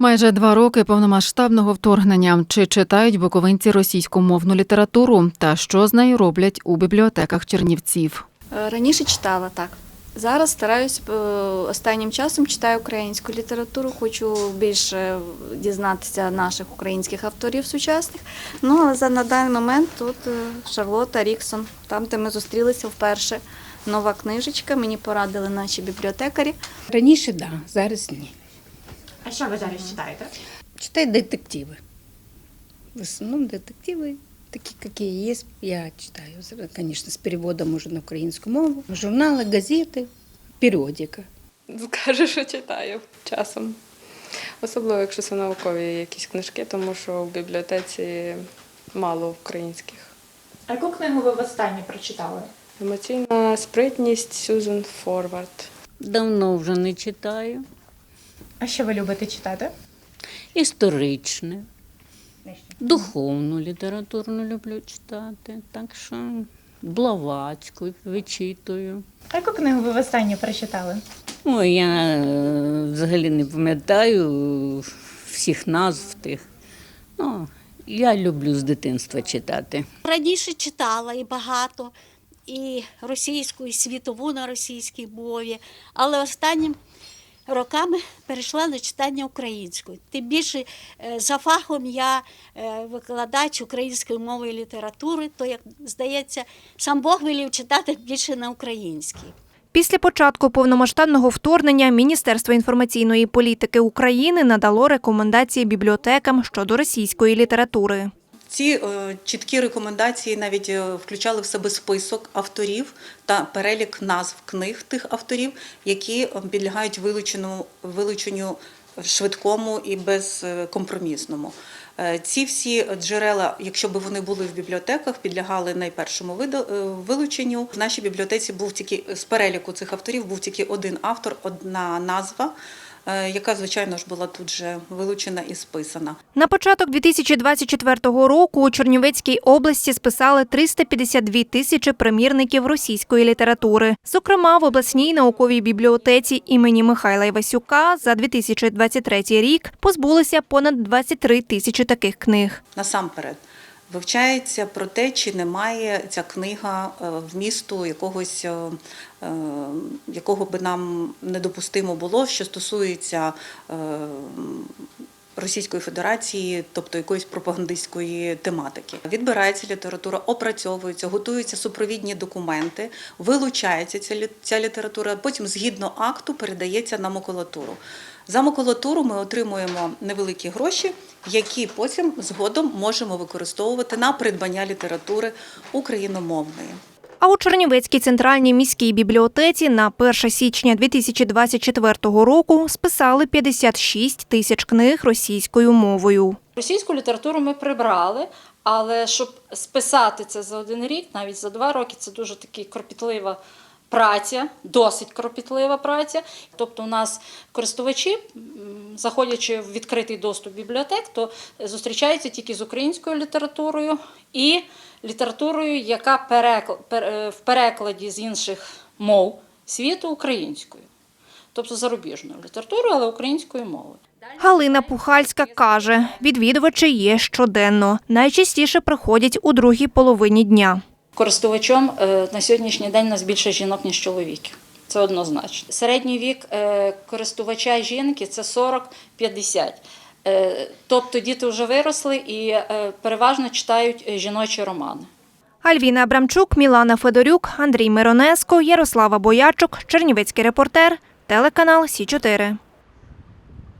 Майже два роки повномасштабного вторгнення. Чи читають буковинці російськомовну літературу та що з нею роблять у бібліотеках Чернівців? Е, Раніше читала так. Зараз стараюсь е, останнім часом читаю українську літературу, хочу більше дізнатися наших українських авторів сучасних. Ну але за на даний момент тут е, Шарлота Ріксон, там, де ми зустрілися вперше. Нова книжечка, мені порадили наші бібліотекарі. Раніше так, да, зараз ні. А що ви зараз читаєте? Читаю детективи. В основном детективи, такі, які є, я читаю, звісно, з переводом уже на українську мову. Журнали, газети, періодика. Скажу, що читаю часом. Особливо, якщо це наукові якісь книжки, тому що в бібліотеці мало українських. А яку книгу ви востаннє прочитали? Емоційна спритність Сюзан Форвард. Давно вже не читаю. А що ви любите читати? Історичне, духовну літературу люблю читати. Так що Блаватську вичитую. А яку книгу ви востаннє прочитали? Ой, я е, взагалі не пам'ятаю всіх назв тих. Ну, я люблю з дитинства читати. Раніше читала і багато, і російську, і світову на російській мові, але останнім роками перейшла на читання українською. Тим більше е, за фахом я е, викладач української мови і літератури, то, як здається, сам Бог велів читати більше на українській. Після початку повномасштабного вторгнення Міністерство інформаційної політики України надало рекомендації бібліотекам щодо російської літератури. Ці е, чіткі рекомендації навіть е, включали в себе список авторів та перелік назв книг тих авторів, які е, підлягають вилученню, вилученню швидкому і безкомпромісному. Ці всі джерела, якщо б вони були в бібліотеках, підлягали найпершому вилученню. В нашій бібліотеці був тільки з переліку цих авторів був тільки один автор, одна назва, яка звичайно ж була тут же вилучена і списана. На початок 2024 року у Чернівецькій області списали 352 тисячі примірників російської літератури. Зокрема, в обласній науковій бібліотеці імені Михайла Івасюка за 2023 рік позбулися понад 23 тисячі таких книг. насамперед вивчається про те, чи немає ця книга е, вмісту якогось, е, е, якого би нам недопустимо було, що стосується Російської Федерації, тобто якоїсь пропагандистської тематики. Відбирається література, опрацьовується, готуються супровідні документи, вилучається ця література, потім згідно акту передається на макулатуру. За макулатуру ми отримуємо невеликі гроші, які потім згодом можемо використовувати на придбання літератури україномовної. А у Чернівецькій центральній міській бібліотеці на 1 січня 2024 року списали 56 тисяч книг російською мовою. Російську літературу ми прибрали, але щоб списати це за один рік, навіть за два роки, це дуже таки кропітлива праця, досить кропітлива праця. Тобто, у нас користувачі, заходячи в відкритий доступ бібліотек, то зустрічаються тільки з українською літературою і літературою, яка е, в перекладі з інших мов світу українською, тобто зарубіжною літературою, але українською мовою. Галина Пухальська каже, відвідувачі є щоденно. Найчастіше приходять у другій половині дня. Користувачом е, на сьогоднішній день у нас більше жінок, ніж чоловіків. Це однозначно. Середній вік е, користувача жінки це 40-50. Е, Тобто діти вже виросли і переважно читають жіночі романи. Альвіна Абрамчук, Мілана Федорюк, Андрій Миронеско, Ярослава Боячук, Чернівецький репортер, телеканал Сі 4